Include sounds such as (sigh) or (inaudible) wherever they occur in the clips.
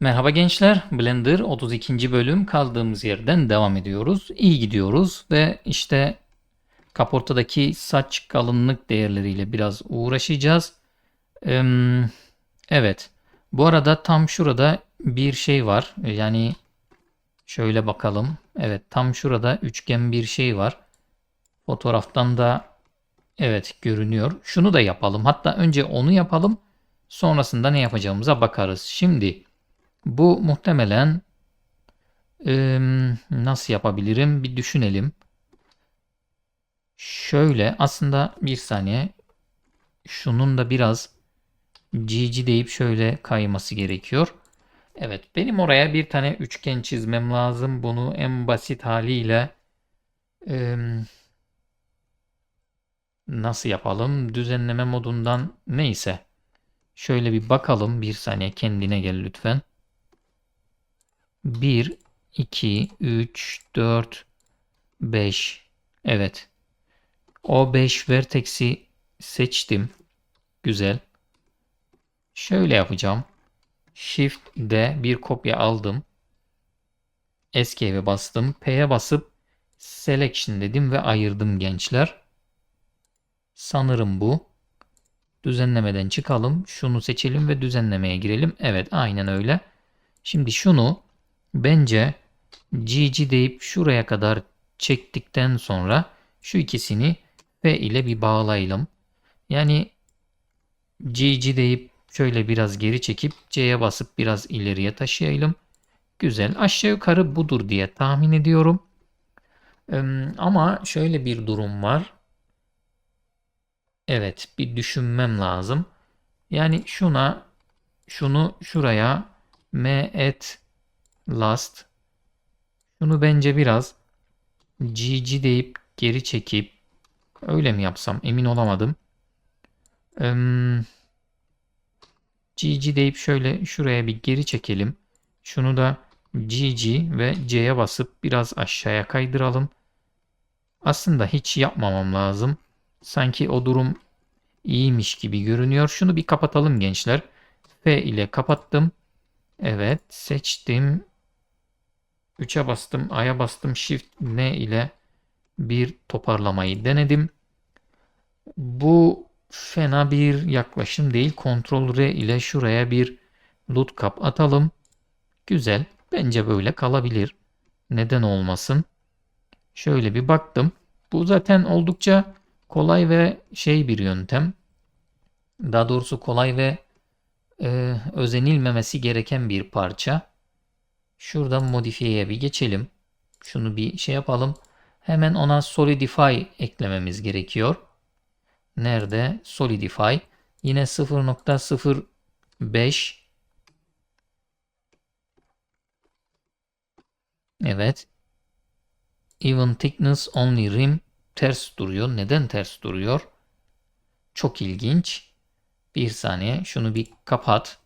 Merhaba gençler, Blender 32. bölüm kaldığımız yerden devam ediyoruz. İyi gidiyoruz ve işte kaportadaki saç kalınlık değerleriyle biraz uğraşacağız. Evet, bu arada tam şurada bir şey var. Yani şöyle bakalım. Evet, tam şurada üçgen bir şey var. Fotoğraftan da evet görünüyor. Şunu da yapalım. Hatta önce onu yapalım. Sonrasında ne yapacağımıza bakarız. Şimdi bu muhtemelen eee, nasıl yapabilirim bir düşünelim. Şöyle aslında bir saniye şunun da biraz GG deyip şöyle kayması gerekiyor. Evet benim oraya bir tane üçgen çizmem lazım. Bunu en basit haliyle eee, nasıl yapalım? Düzenleme modundan neyse. Şöyle bir bakalım. Bir saniye kendine gel lütfen. 1, 2, 3, 4, 5. Evet. O 5 vertex'i seçtim. Güzel. Şöyle yapacağım. Shift D bir kopya aldım. Escape'e bastım. P'ye basıp Selection dedim ve ayırdım gençler. Sanırım bu. Düzenlemeden çıkalım. Şunu seçelim ve düzenlemeye girelim. Evet aynen öyle. Şimdi şunu bence GG deyip şuraya kadar çektikten sonra şu ikisini F ile bir bağlayalım. Yani GG deyip şöyle biraz geri çekip C'ye basıp biraz ileriye taşıyalım. Güzel. Aşağı yukarı budur diye tahmin ediyorum. Ama şöyle bir durum var. Evet, bir düşünmem lazım. Yani şuna, şunu şuraya m at last. Şunu bence biraz gg deyip geri çekip öyle mi yapsam emin olamadım. Em, gg deyip şöyle şuraya bir geri çekelim. Şunu da gg ve c'ye basıp biraz aşağıya kaydıralım. Aslında hiç yapmamam lazım. Sanki o durum iyiymiş gibi görünüyor. Şunu bir kapatalım gençler. F ile kapattım. Evet seçtim. 3'e bastım. A'ya bastım. Shift N ile bir toparlamayı denedim. Bu fena bir yaklaşım değil. Ctrl R ile şuraya bir lookup atalım. Güzel. Bence böyle kalabilir. Neden olmasın? Şöyle bir baktım. Bu zaten oldukça kolay ve şey bir yöntem. Daha doğrusu kolay ve e, özenilmemesi gereken bir parça. Şuradan modifiyeye bir geçelim. Şunu bir şey yapalım. Hemen ona Solidify eklememiz gerekiyor. Nerede? Solidify. Yine 0.05 Evet. Even thickness only rim ters duruyor. Neden ters duruyor? Çok ilginç. Bir saniye. Şunu bir kapat.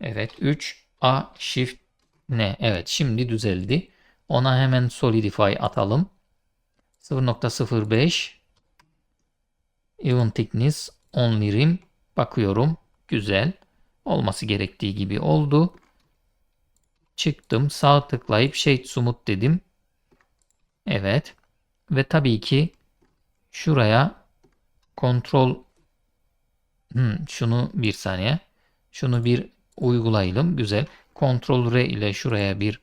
Evet. 3 A Shift N. Evet. Şimdi düzeldi. Ona hemen Solidify atalım. 0.05 Even thickness only rim. Bakıyorum. Güzel. Olması gerektiği gibi oldu. Çıktım. Sağ tıklayıp Shade Smooth dedim. Evet. Ve tabii ki şuraya kontrol hmm, şunu bir saniye. Şunu bir uygulayalım. Güzel. Kontrol R ile şuraya bir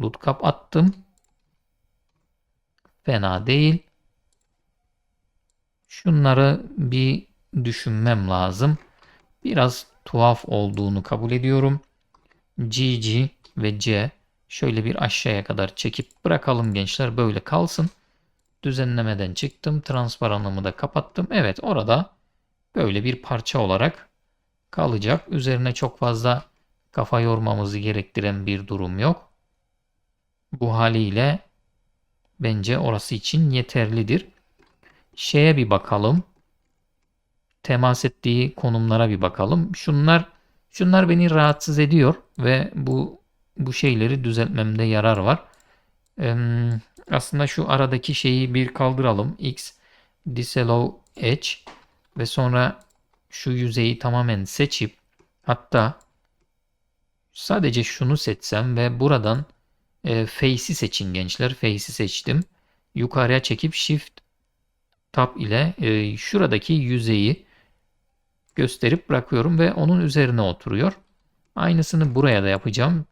lookup attım. Fena değil. Şunları bir düşünmem lazım. Biraz tuhaf olduğunu kabul ediyorum. GG ve C şöyle bir aşağıya kadar çekip bırakalım gençler. Böyle kalsın. Düzenlemeden çıktım. Transparanlığımı da kapattım. Evet orada böyle bir parça olarak kalacak. Üzerine çok fazla kafa yormamızı gerektiren bir durum yok. Bu haliyle bence orası için yeterlidir. Şeye bir bakalım. Temas ettiği konumlara bir bakalım. Şunlar şunlar beni rahatsız ediyor ve bu bu şeyleri düzeltmemde yarar var. Aslında şu aradaki şeyi bir kaldıralım. X disallow edge ve sonra şu yüzeyi tamamen seçip hatta sadece şunu seçsem ve buradan e, Face'i seçin gençler. Face'i seçtim. Yukarıya çekip Shift Tab ile e, şuradaki yüzeyi gösterip bırakıyorum ve onun üzerine oturuyor. Aynısını buraya da yapacağım.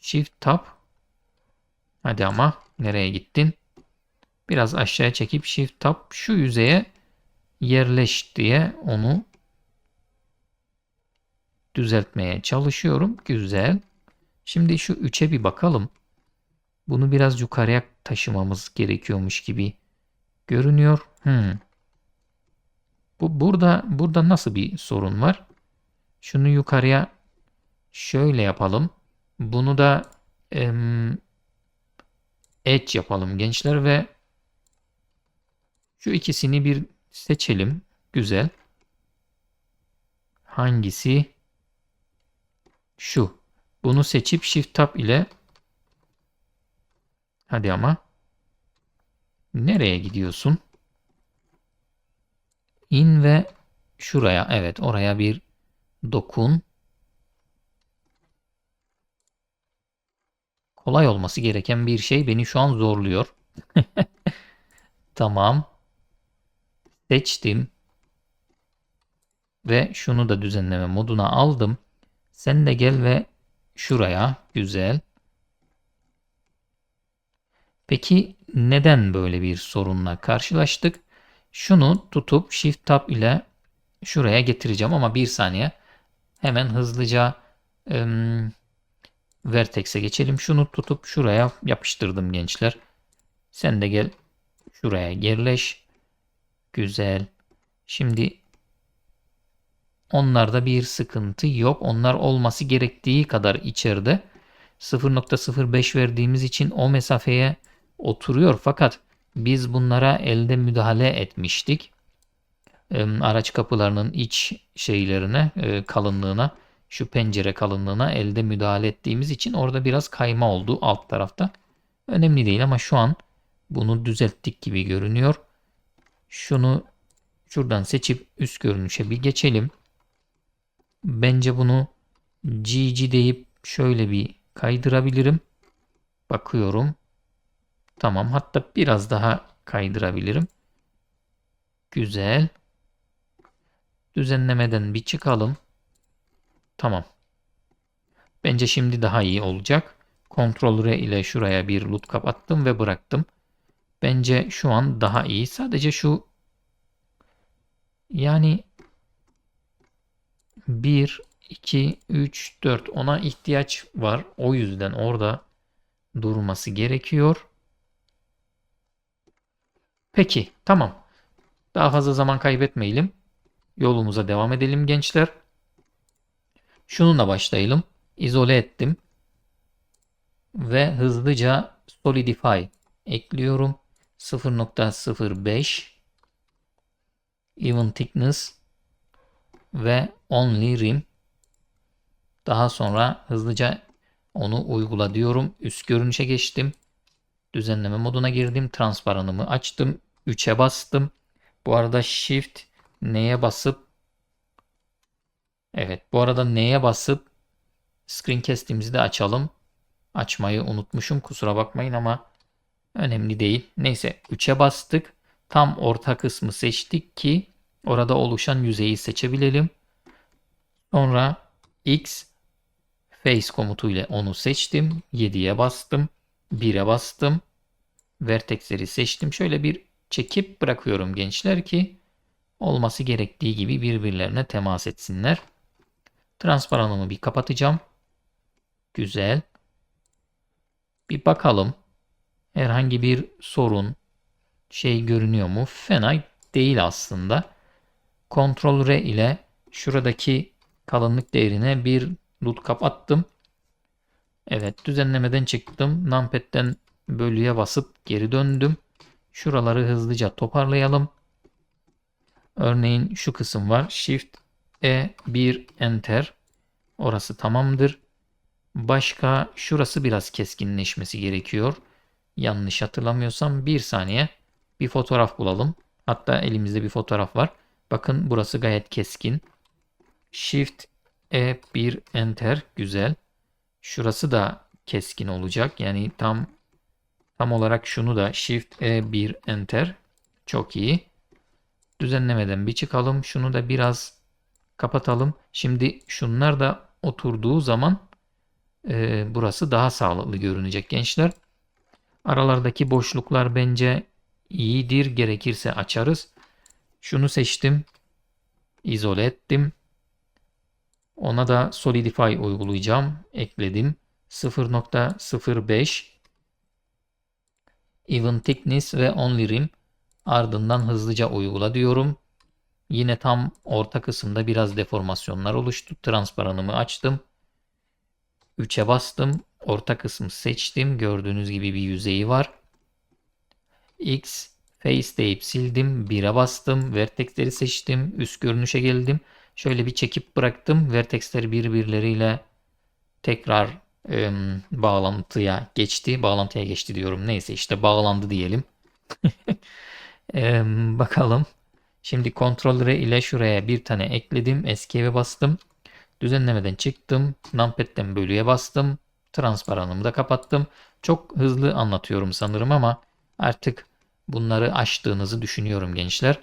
Shift Tab. Hadi ama nereye gittin? Biraz aşağıya çekip Shift Tab şu yüzeye yerleş diye onu düzeltmeye çalışıyorum. Güzel. Şimdi şu 3'e bir bakalım. Bunu biraz yukarıya taşımamız gerekiyormuş gibi görünüyor. Hmm. Bu burada burada nasıl bir sorun var? Şunu yukarıya şöyle yapalım. Bunu da em, edge yapalım gençler ve şu ikisini bir seçelim. Güzel. Hangisi? Şu. Bunu seçip Shift Tab ile Hadi ama. Nereye gidiyorsun? İn ve şuraya. Evet oraya bir dokun. Kolay olması gereken bir şey beni şu an zorluyor. (laughs) tamam. Seçtim. Ve şunu da düzenleme moduna aldım. Sen de gel ve şuraya. Güzel. Peki neden böyle bir sorunla karşılaştık? Şunu tutup Shift Tab ile şuraya getireceğim ama bir saniye. Hemen hızlıca ım, Vertex'e geçelim. Şunu tutup şuraya yapıştırdım gençler. Sen de gel şuraya yerleş. Güzel. Şimdi onlarda bir sıkıntı yok. Onlar olması gerektiği kadar içeride. 0.05 verdiğimiz için o mesafeye oturuyor fakat biz bunlara elde müdahale etmiştik. Araç kapılarının iç şeylerine, e, kalınlığına, şu pencere kalınlığına elde müdahale ettiğimiz için orada biraz kayma oldu alt tarafta. Önemli değil ama şu an bunu düzelttik gibi görünüyor. Şunu şuradan seçip üst görünüşe bir geçelim. Bence bunu GG deyip şöyle bir kaydırabilirim. Bakıyorum. Tamam. Hatta biraz daha kaydırabilirim. Güzel. Düzenlemeden bir çıkalım. Tamam. Bence şimdi daha iyi olacak. Ctrl R ile şuraya bir loot kapattım ve bıraktım. Bence şu an daha iyi. Sadece şu yani 1, 2, 3, 4 ona ihtiyaç var. O yüzden orada durması gerekiyor. Peki tamam. Daha fazla zaman kaybetmeyelim. Yolumuza devam edelim gençler. Şununla başlayalım. İzole ettim. Ve hızlıca Solidify ekliyorum. 0.05 Even Thickness ve Only Rim. Daha sonra hızlıca onu uygula diyorum. Üst görünüşe geçtim. Düzenleme moduna girdim. Transparanımı açtım. 3'e bastım. Bu arada Shift neye basıp Evet bu arada neye basıp screencast'imizi de açalım. Açmayı unutmuşum kusura bakmayın ama önemli değil. Neyse 3'e bastık. Tam orta kısmı seçtik ki orada oluşan yüzeyi seçebilelim. Sonra X face komutu ile onu seçtim. 7'ye bastım. 1'e bastım. Vertexleri seçtim. Şöyle bir çekip bırakıyorum gençler ki olması gerektiği gibi birbirlerine temas etsinler. Transparanımı bir kapatacağım. Güzel. Bir bakalım. Herhangi bir sorun şey görünüyor mu? Fena değil aslında. Ctrl R ile şuradaki kalınlık değerine bir loot kapattım. Evet düzenlemeden çıktım. Numpad'den bölüye basıp geri döndüm. Şuraları hızlıca toparlayalım. Örneğin şu kısım var. Shift E 1 Enter. Orası tamamdır. Başka şurası biraz keskinleşmesi gerekiyor. Yanlış hatırlamıyorsam bir saniye bir fotoğraf bulalım. Hatta elimizde bir fotoğraf var. Bakın burası gayet keskin. Shift E1 Enter güzel. Şurası da keskin olacak. Yani tam tam olarak şunu da Shift E1 Enter. Çok iyi. Düzenlemeden bir çıkalım. Şunu da biraz kapatalım. Şimdi şunlar da oturduğu zaman e, burası daha sağlıklı görünecek gençler. Aralardaki boşluklar bence iyidir. Gerekirse açarız. Şunu seçtim. İzole ettim. Ona da Solidify uygulayacağım. Ekledim. 0.05 Even Thickness ve Only Rim ardından hızlıca uygula diyorum. Yine tam orta kısımda biraz deformasyonlar oluştu. Transparanımı açtım. 3'e bastım. Orta kısmı seçtim. Gördüğünüz gibi bir yüzeyi var. X Face deyip sildim. 1'e bastım. Vertexleri seçtim. Üst görünüşe geldim. Şöyle bir çekip bıraktım. Vertexler birbirleriyle tekrar e, bağlantıya geçti. Bağlantıya geçti diyorum. Neyse işte bağlandı diyelim. (laughs) e, bakalım. Şimdi Ctrl ile şuraya bir tane ekledim. Escape'e bastım. Düzenlemeden çıktım. Numpad'den bölüye bastım. Transparanımı da kapattım. Çok hızlı anlatıyorum sanırım ama artık bunları aştığınızı düşünüyorum gençler.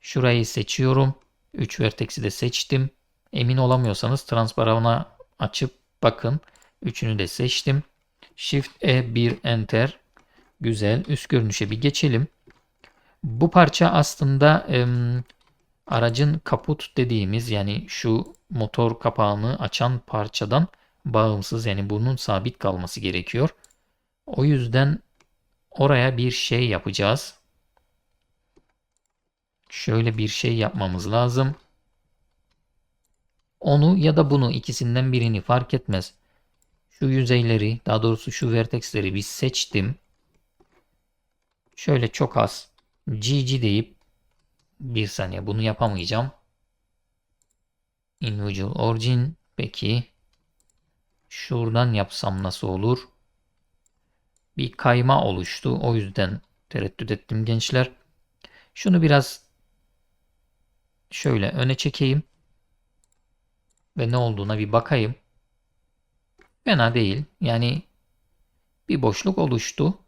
Şurayı seçiyorum. 3 vertex'i de seçtim. Emin olamıyorsanız transparana açıp bakın. Üçünü de seçtim. Shift E1 Enter. Güzel. Üst görünüşe bir geçelim. Bu parça aslında e, aracın kaput dediğimiz yani şu motor kapağını açan parçadan bağımsız yani bunun sabit kalması gerekiyor. O yüzden oraya bir şey yapacağız. Şöyle bir şey yapmamız lazım. Onu ya da bunu ikisinden birini fark etmez. Şu yüzeyleri daha doğrusu şu vertexleri bir seçtim. Şöyle çok az GG deyip bir saniye bunu yapamayacağım. Individual origin peki şuradan yapsam nasıl olur? Bir kayma oluştu. O yüzden tereddüt ettim gençler. Şunu biraz şöyle öne çekeyim. Ve ne olduğuna bir bakayım. Fena değil. Yani bir boşluk oluştu.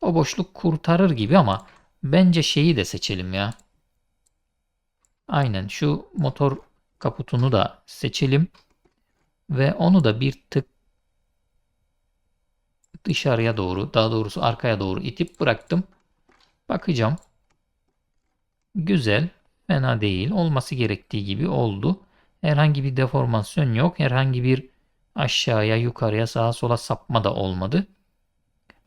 O boşluk kurtarır gibi ama bence şeyi de seçelim ya. Aynen şu motor kaputunu da seçelim. Ve onu da bir tık dışarıya doğru daha doğrusu arkaya doğru itip bıraktım. Bakacağım. Güzel. Fena değil. Olması gerektiği gibi oldu. Herhangi bir deformasyon yok. Herhangi bir aşağıya, yukarıya, sağa sola sapma da olmadı.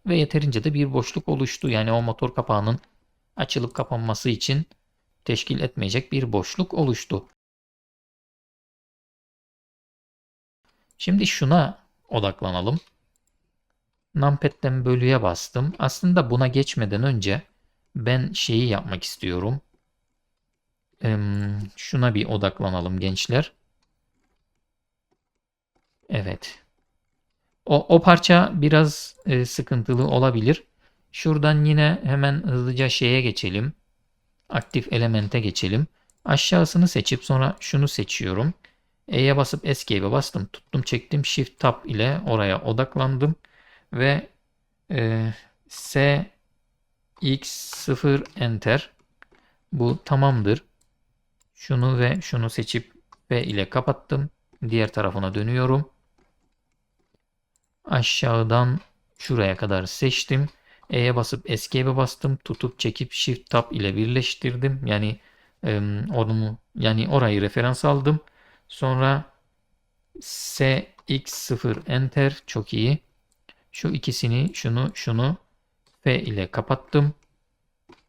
Ve yeterince de bir boşluk oluştu. Yani o motor kapağının açılıp kapanması için teşkil etmeyecek bir boşluk oluştu. Şimdi şuna odaklanalım. Numpad'den bölüye bastım. Aslında buna geçmeden önce ben şeyi yapmak istiyorum. Şuna bir odaklanalım gençler. Evet. O, o parça biraz e, sıkıntılı olabilir. Şuradan yine hemen hızlıca şeye geçelim. Aktif elemente geçelim. Aşağısını seçip sonra şunu seçiyorum. E'ye basıp Escape'e bastım. Tuttum çektim. Shift Tab ile oraya odaklandım. Ve e, S X0 Enter. Bu tamamdır. Şunu ve şunu seçip V ile kapattım. Diğer tarafına dönüyorum. Aşağıdan şuraya kadar seçtim. E'ye basıp Escape'e bastım. Tutup çekip Shift Tab ile birleştirdim. Yani e, onu yani orayı referans aldım. Sonra SX0 Enter çok iyi. Şu ikisini şunu şunu F ile kapattım.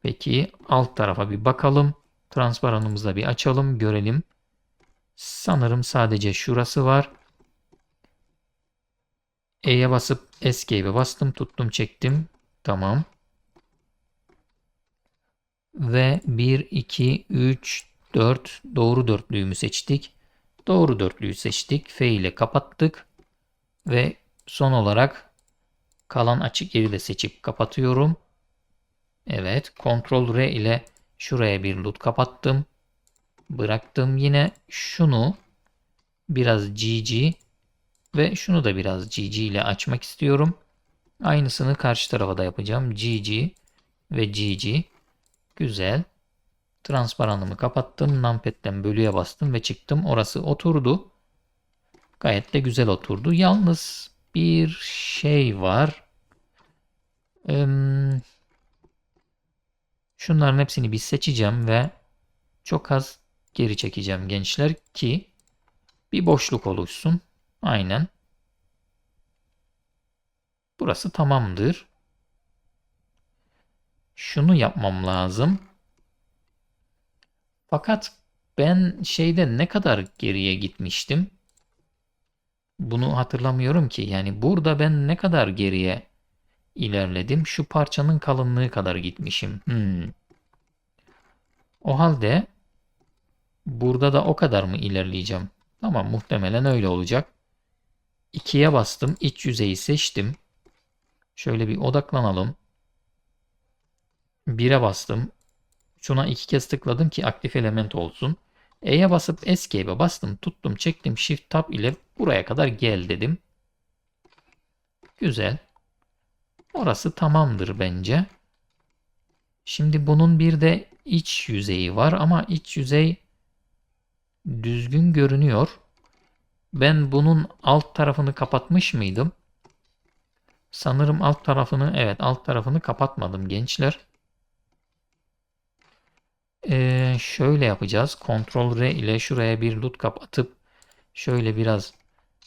Peki alt tarafa bir bakalım. Transparanımızı bir açalım görelim. Sanırım sadece şurası var. E'ye basıp Escape'e bastım. Tuttum çektim. Tamam. Ve 1, 2, 3, 4 doğru dörtlüğümü seçtik. Doğru dörtlüğü seçtik. F ile kapattık. Ve son olarak kalan açık yeri de seçip kapatıyorum. Evet. Ctrl R ile şuraya bir loop kapattım. Bıraktım. Yine şunu biraz GG ve şunu da biraz GG ile açmak istiyorum. Aynısını karşı tarafa da yapacağım. GG ve GG. Güzel. Transparanımı kapattım. Numpad'den bölüye bastım ve çıktım. Orası oturdu. Gayet de güzel oturdu. Yalnız bir şey var. Şunların hepsini bir seçeceğim ve çok az geri çekeceğim gençler ki bir boşluk oluşsun. Aynen. Burası tamamdır. Şunu yapmam lazım. Fakat ben şeyde ne kadar geriye gitmiştim? Bunu hatırlamıyorum ki. Yani burada ben ne kadar geriye ilerledim? Şu parçanın kalınlığı kadar gitmişim. Hmm. O halde burada da o kadar mı ilerleyeceğim? Tamam muhtemelen öyle olacak. 2'ye bastım. İç yüzeyi seçtim. Şöyle bir odaklanalım. 1'e bastım. Şuna iki kez tıkladım ki aktif element olsun. E'ye basıp Escape'e bastım, tuttum, çektim Shift Tab ile buraya kadar gel dedim. Güzel. Orası tamamdır bence. Şimdi bunun bir de iç yüzeyi var ama iç yüzey düzgün görünüyor. Ben bunun alt tarafını kapatmış mıydım? Sanırım alt tarafını evet alt tarafını kapatmadım gençler. Ee, şöyle yapacağız. Ctrl R ile şuraya bir loot kap atıp şöyle biraz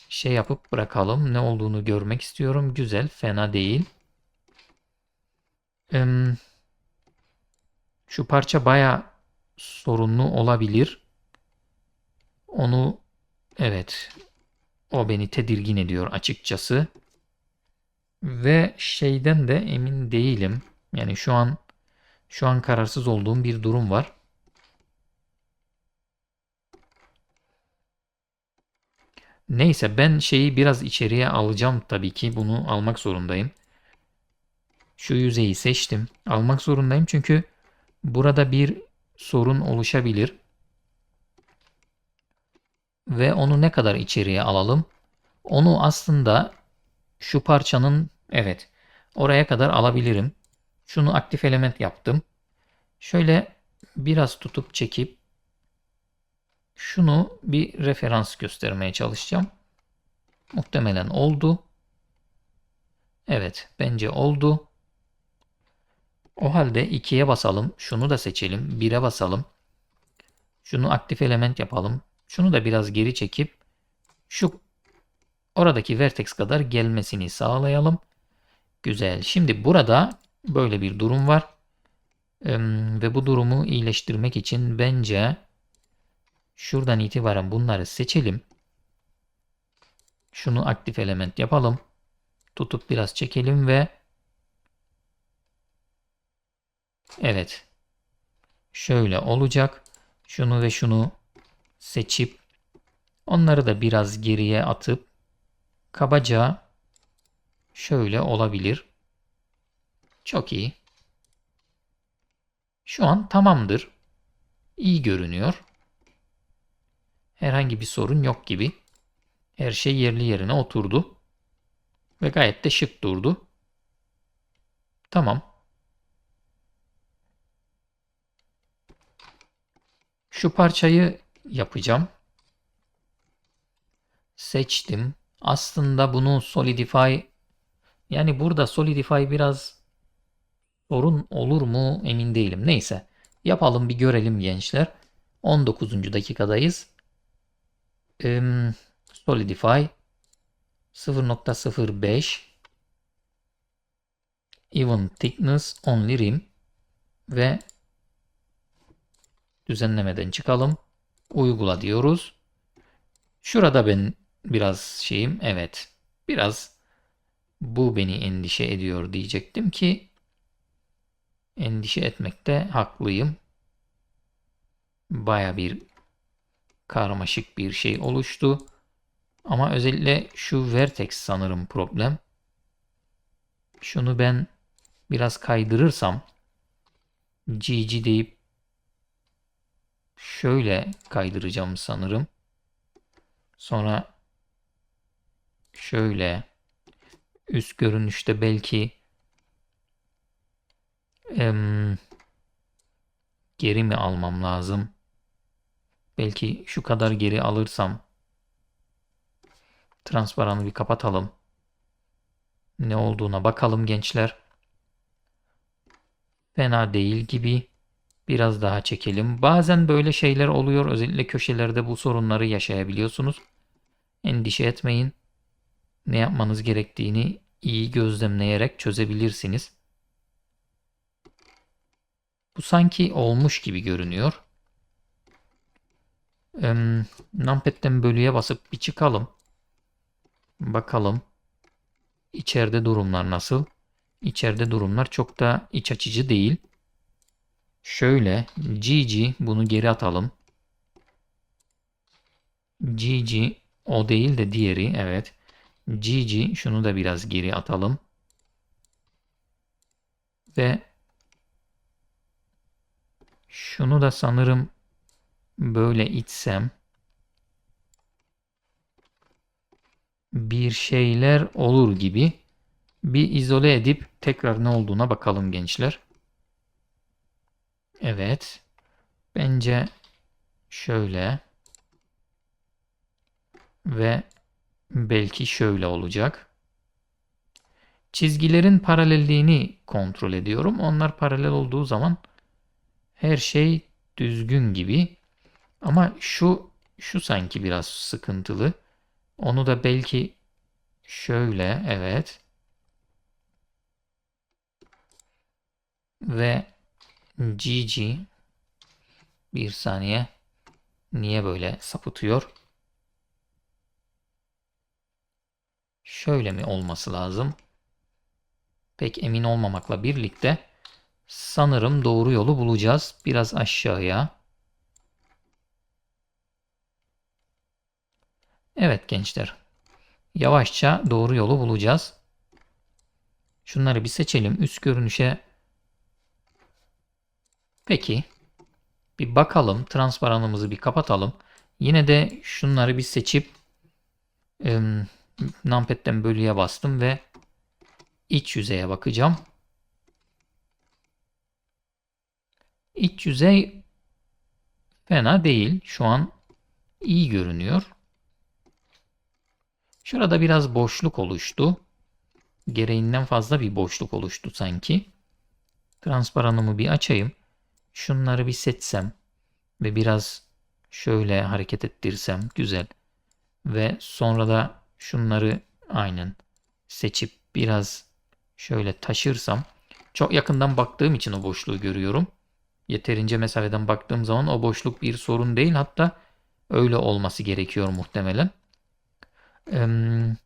şey yapıp bırakalım. Ne olduğunu görmek istiyorum. Güzel, fena değil. Ee, şu parça baya sorunlu olabilir. Onu evet o beni tedirgin ediyor açıkçası. Ve şeyden de emin değilim. Yani şu an şu an kararsız olduğum bir durum var. Neyse ben şeyi biraz içeriye alacağım tabii ki. Bunu almak zorundayım. Şu yüzeyi seçtim. Almak zorundayım çünkü burada bir sorun oluşabilir. Ve onu ne kadar içeriye alalım? Onu aslında şu parçanın evet oraya kadar alabilirim. Şunu aktif element yaptım. Şöyle biraz tutup çekip şunu bir referans göstermeye çalışacağım. Muhtemelen oldu. Evet bence oldu. O halde 2'ye basalım. Şunu da seçelim. 1'e basalım. Şunu aktif element yapalım. Şunu da biraz geri çekip şu oradaki vertex kadar gelmesini sağlayalım. Güzel. Şimdi burada böyle bir durum var. Ve bu durumu iyileştirmek için bence şuradan itibaren bunları seçelim. Şunu aktif element yapalım. Tutup biraz çekelim ve Evet. Şöyle olacak. Şunu ve şunu seçip onları da biraz geriye atıp kabaca şöyle olabilir. Çok iyi. Şu an tamamdır. İyi görünüyor. Herhangi bir sorun yok gibi. Her şey yerli yerine oturdu. Ve gayet de şık durdu. Tamam. Şu parçayı yapacağım. Seçtim. Aslında bunu Solidify yani burada Solidify biraz sorun olur mu emin değilim. Neyse yapalım bir görelim gençler. 19. dakikadayız. Um, Solidify 0.05 Even Thickness Only Rim ve düzenlemeden çıkalım. Uygula diyoruz. Şurada ben biraz şeyim evet biraz bu beni endişe ediyor diyecektim ki endişe etmekte haklıyım. Baya bir karmaşık bir şey oluştu. Ama özellikle şu vertex sanırım problem. Şunu ben biraz kaydırırsam GG deyip şöyle kaydıracağım sanırım. Sonra şöyle üst görünüşte belki em, geri mi almam lazım? Belki şu kadar geri alırsam transparanı bir kapatalım. Ne olduğuna bakalım gençler. Fena değil gibi. Biraz daha çekelim. Bazen böyle şeyler oluyor. Özellikle köşelerde bu sorunları yaşayabiliyorsunuz. Endişe etmeyin. Ne yapmanız gerektiğini iyi gözlemleyerek çözebilirsiniz. Bu sanki olmuş gibi görünüyor. Em, Numpad'den bölüye basıp bir çıkalım. Bakalım. İçeride durumlar nasıl? İçeride durumlar çok da iç açıcı değil. Şöyle GG bunu geri atalım. GG o değil de diğeri evet. GG şunu da biraz geri atalım. Ve şunu da sanırım böyle itsem bir şeyler olur gibi bir izole edip tekrar ne olduğuna bakalım gençler. Evet. Bence şöyle ve belki şöyle olacak. Çizgilerin paralelliğini kontrol ediyorum. Onlar paralel olduğu zaman her şey düzgün gibi. Ama şu şu sanki biraz sıkıntılı. Onu da belki şöyle evet. Ve GG bir saniye niye böyle sapıtıyor? Şöyle mi olması lazım? Pek emin olmamakla birlikte sanırım doğru yolu bulacağız. Biraz aşağıya. Evet gençler. Yavaşça doğru yolu bulacağız. Şunları bir seçelim. Üst görünüşe Peki. Bir bakalım. Transparanımızı bir kapatalım. Yine de şunları bir seçip e, numpad'den bölüye bastım ve iç yüzeye bakacağım. İç yüzey fena değil. Şu an iyi görünüyor. Şurada biraz boşluk oluştu. Gereğinden fazla bir boşluk oluştu sanki. Transparanımı bir açayım. Şunları bir seçsem ve biraz şöyle hareket ettirsem güzel. Ve sonra da şunları aynen seçip biraz şöyle taşırsam çok yakından baktığım için o boşluğu görüyorum. Yeterince mesafeden baktığım zaman o boşluk bir sorun değil. Hatta öyle olması gerekiyor muhtemelen. Ee,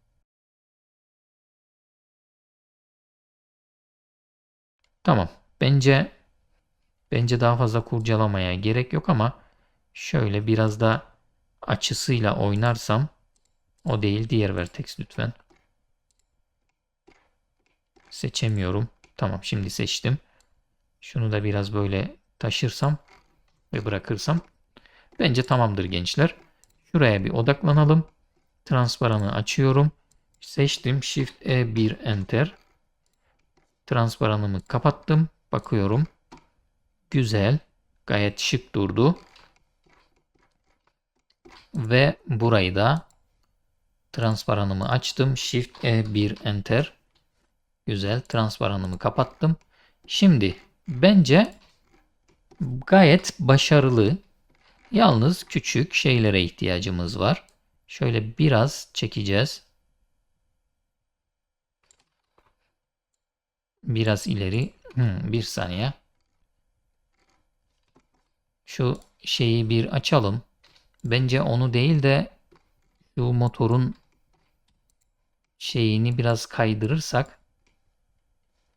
tamam. Bence bence daha fazla kurcalamaya gerek yok ama şöyle biraz da açısıyla oynarsam o değil diğer vertex lütfen. Seçemiyorum. Tamam şimdi seçtim. Şunu da biraz böyle taşırsam ve bırakırsam bence tamamdır gençler. Şuraya bir odaklanalım. Transparanı açıyorum. Seçtim. Shift E1 Enter. Transparanımı kapattım. Bakıyorum. Güzel. Gayet şık durdu. Ve burayı da transparanımı açtım. Shift E1 Enter. Güzel. Transparanımı kapattım. Şimdi bence gayet başarılı. Yalnız küçük şeylere ihtiyacımız var. Şöyle biraz çekeceğiz. Biraz ileri. Hmm, bir saniye. Şu şeyi bir açalım. Bence onu değil de şu motorun şeyini biraz kaydırırsak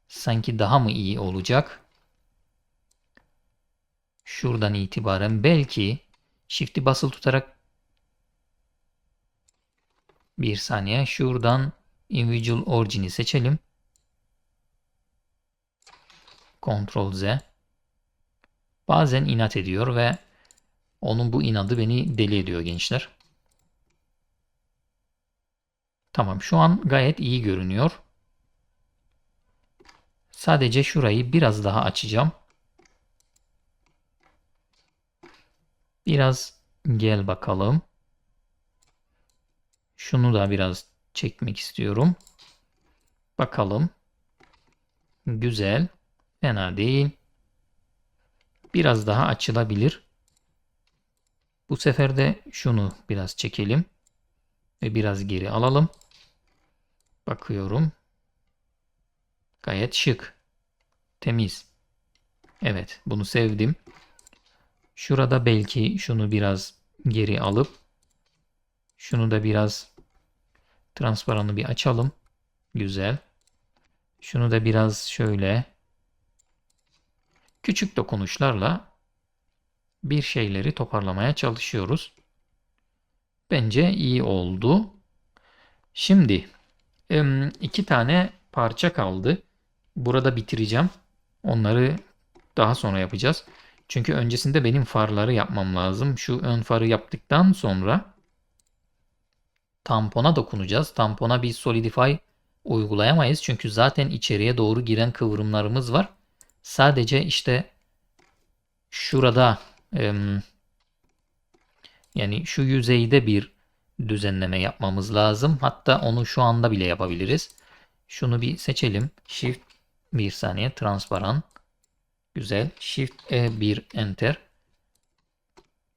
sanki daha mı iyi olacak? Şuradan itibaren belki shift'i basılı tutarak bir saniye şuradan individual origin'i seçelim. Ctrl Z. Bazen inat ediyor ve onun bu inadı beni deli ediyor gençler. Tamam şu an gayet iyi görünüyor. Sadece şurayı biraz daha açacağım. Biraz gel bakalım. Şunu da biraz çekmek istiyorum. Bakalım. Güzel. Fena değil. Biraz daha açılabilir. Bu sefer de şunu biraz çekelim. Ve biraz geri alalım. Bakıyorum. Gayet şık. Temiz. Evet bunu sevdim. Şurada belki şunu biraz geri alıp şunu da biraz transparanı bir açalım. Güzel. Şunu da biraz şöyle küçük dokunuşlarla bir şeyleri toparlamaya çalışıyoruz. Bence iyi oldu. Şimdi iki tane parça kaldı. Burada bitireceğim. Onları daha sonra yapacağız. Çünkü öncesinde benim farları yapmam lazım. Şu ön farı yaptıktan sonra tampona dokunacağız. Tampona bir Solidify uygulayamayız. Çünkü zaten içeriye doğru giren kıvrımlarımız var. Sadece işte şurada yani şu yüzeyde bir düzenleme yapmamız lazım. Hatta onu şu anda bile yapabiliriz. Şunu bir seçelim. Shift bir saniye transparan. Güzel. Shift E1 Enter.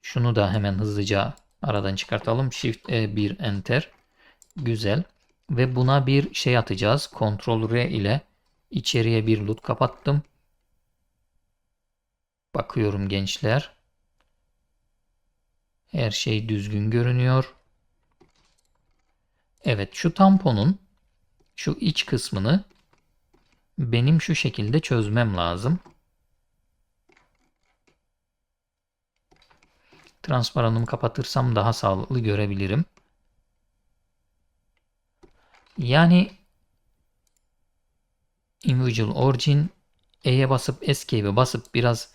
Şunu da hemen hızlıca aradan çıkartalım. Shift E1 Enter. Güzel. Ve buna bir şey atacağız. Ctrl R ile içeriye bir loot kapattım. Bakıyorum gençler. Her şey düzgün görünüyor. Evet şu tamponun şu iç kısmını benim şu şekilde çözmem lazım. Transparanımı kapatırsam daha sağlıklı görebilirim. Yani Individual Origin E'ye basıp Escape'e basıp biraz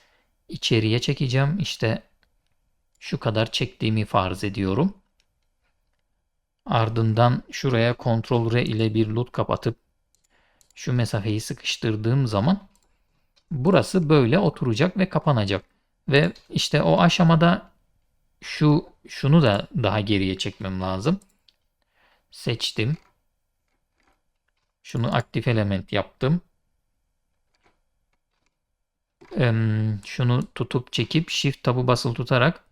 içeriye çekeceğim. İşte şu kadar çektiğimi farz ediyorum. Ardından şuraya Ctrl R ile bir loot kapatıp şu mesafeyi sıkıştırdığım zaman burası böyle oturacak ve kapanacak. Ve işte o aşamada şu şunu da daha geriye çekmem lazım. Seçtim. Şunu aktif element yaptım. Şunu tutup çekip shift tabı basılı tutarak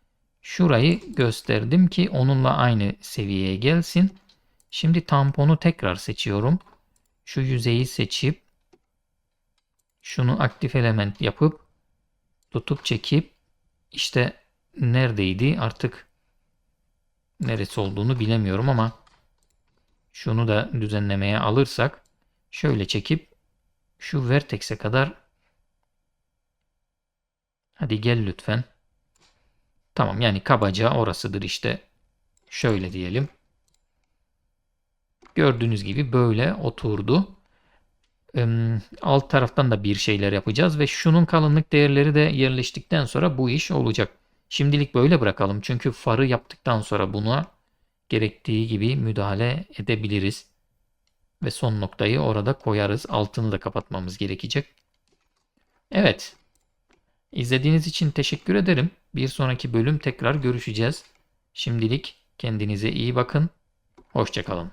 şurayı gösterdim ki onunla aynı seviyeye gelsin. Şimdi tamponu tekrar seçiyorum. Şu yüzeyi seçip şunu aktif element yapıp tutup çekip işte neredeydi artık neresi olduğunu bilemiyorum ama şunu da düzenlemeye alırsak şöyle çekip şu vertex'e kadar hadi gel lütfen. Tamam yani kabaca orasıdır işte. Şöyle diyelim. Gördüğünüz gibi böyle oturdu. Alt taraftan da bir şeyler yapacağız ve şunun kalınlık değerleri de yerleştikten sonra bu iş olacak. Şimdilik böyle bırakalım çünkü farı yaptıktan sonra buna gerektiği gibi müdahale edebiliriz. Ve son noktayı orada koyarız. Altını da kapatmamız gerekecek. Evet. İzlediğiniz için teşekkür ederim. Bir sonraki bölüm tekrar görüşeceğiz. Şimdilik kendinize iyi bakın. Hoşçakalın.